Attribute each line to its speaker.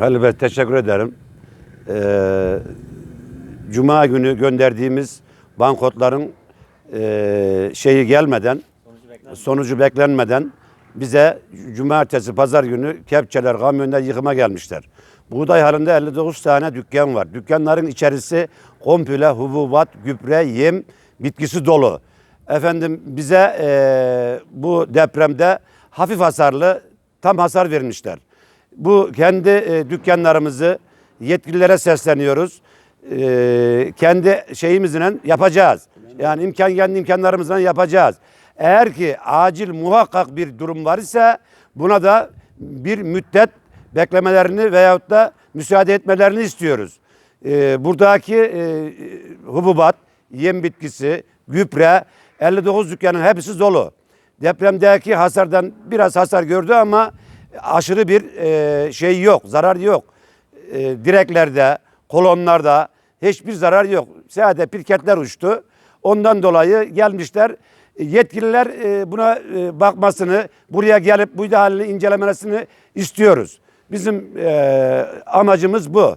Speaker 1: Öncelikle
Speaker 2: teşekkür ederim. Ee, Cuma günü gönderdiğimiz bankotların e, şeyi gelmeden, sonucu beklenmeden bize cumartesi, pazar günü kepçeler, kamyonlar yıkıma gelmişler. Buğday halinde 59 tane dükkan var. Dükkanların içerisi komple hububat, gübre, yem, bitkisi dolu. Efendim bize e, bu depremde hafif hasarlı tam hasar vermişler. Bu kendi e, dükkanlarımızı yetkililere sesleniyoruz. E, kendi şeyimizle yapacağız. Yani imkan kendi imkanlarımızla yapacağız. Eğer ki acil muhakkak bir durum var ise buna da bir müddet beklemelerini veyahut da müsaade etmelerini istiyoruz. E, buradaki e, hububat, yem bitkisi, gübre, 59 dükkanın hepsi dolu. Depremdeki hasardan biraz hasar gördü ama aşırı bir e, şey yok, zarar yok. E, direklerde, kolonlarda hiçbir zarar yok. Sadece pirketler uçtu. Ondan dolayı gelmişler. Yetkililer e, buna e, bakmasını, buraya gelip bu halini incelemesini istiyoruz. Bizim e, amacımız bu.